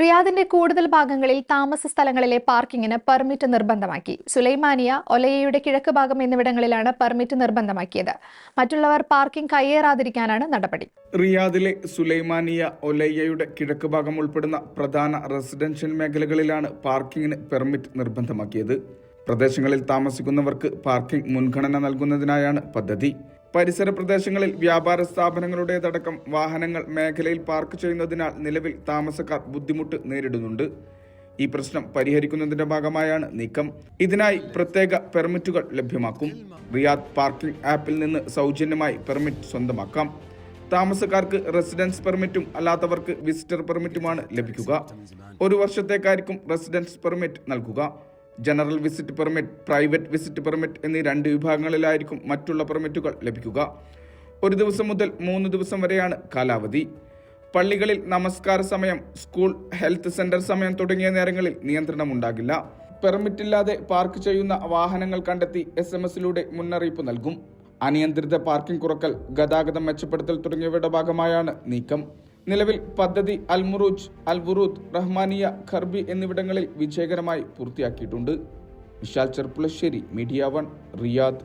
റിയാദിന്റെ കൂടുതൽ ഭാഗങ്ങളിൽ താമസ സ്ഥലങ്ങളിലെ പാർക്കിങ്ങിന് പെർമിറ്റ് നിർബന്ധമാക്കി. സുലൈമാനിയ ഒലയയുടെ കിഴക്ക് ഭാഗം എന്നിവിടങ്ങളിലാണ് പെർമിറ്റ് നിർബന്ധമാക്കിയത്. മറ്റുള്ളവർ പാർക്കിംഗ് കയ്യേറാതിരിക്കാനാണ് നടപടി. റിയാദിലെ സുലൈമാനിയ ഒലയ്യയുടെ കിഴക്ക് ഭാഗം ഉൾപ്പെടുന്ന പ്രധാന റെസിഡൻഷ്യൽ മേഖലകളിലാണ് പാർക്കിങ്ങിന് പെർമിറ്റ് നിർബന്ധമാക്കിയത്. പ്രദേശങ്ങളിൽ താമസിക്കുന്നവർക്ക് പാർക്കിംഗ് മുൻഗണന നൽകുന്നതിനായാണ് പദ്ധതി. പരിസര പ്രദേശങ്ങളിൽ വ്യാപാര സ്ഥാപനങ്ങളുടേതടക്കം വാഹനങ്ങൾ മേഖലയിൽ പാർക്ക് ചെയ്യുന്നതിനാൽ നിലവിൽ താമസക്കാർ ബുദ്ധിമുട്ട് നേരിടുന്നുണ്ട്. ഈ പ്രശ്നം പരിഹരിക്കുന്നതിന്റെ ഭാഗമായാണ് നീക്കം. ഇതിനായി പ്രത്യേക പെർമിറ്റുകൾ ലഭ്യമാക്കും. റിയാദ് പാർക്കിംഗ് ആപ്പിൽ നിന്ന് സൗജന്യമായി പെർമിറ്റ് സ്വന്തമാക്കാം. താമസക്കാർക്ക് റെസിഡൻസ് പെർമിറ്റും അല്ലാത്തവർക്ക് വിസിറ്റർ പെർമിറ്റുമാണ് ലഭിക്കുക. ഒരു വർഷത്തേക്കായിരിക്കും റെസിഡൻസ് പെർമിറ്റ് നൽകുക. General visit permit private visit permit എന്നീ രണ്ട് വിഭാഗങ്ങളിലായിരിക്കും മറ്റുള്ള പെർമിറ്റുകൾ ലഭിക്കുക. ഒരു ദിവസം മുതൽ മൂന്ന് ദിവസം വരെയാണ് കാലാവധി. പള്ളികളിൽ നമസ്കാര സമയം സ്കൂൾ ഹെൽത്ത് സെന്റർ സമയം തുടങ്ങിയ നേരങ്ങളിൽ നിയന്ത്രണം ഉണ്ടാകില്ല പെർമിറ്റ് ഇല്ലാതെ പാർക്ക് ചെയ്യുന്ന വാഹനങ്ങൾ കണ്ടെത്തി എസ് എം എസിലൂടെ മുന്നറിയിപ്പ് നൽകും. അനിയന്ത്രിത പാർക്കിംഗ് കുറക്കൽ ഗതാഗതം മെച്ചപ്പെടുത്തൽ തുടങ്ങിയവയുടെ ഭാഗമായാണ് നീക്കം. നിലവിൽ പദ്ധതി അൽമുറൂജ് അൽബുറൂദ് റഹ്മാനിയ ഖർബി എന്നിവിടങ്ങളിൽ വിജയകരമായി പൂർത്തിയാക്കിയിട്ടുണ്ട്. Vishal Cherpulassery media one Riyadh.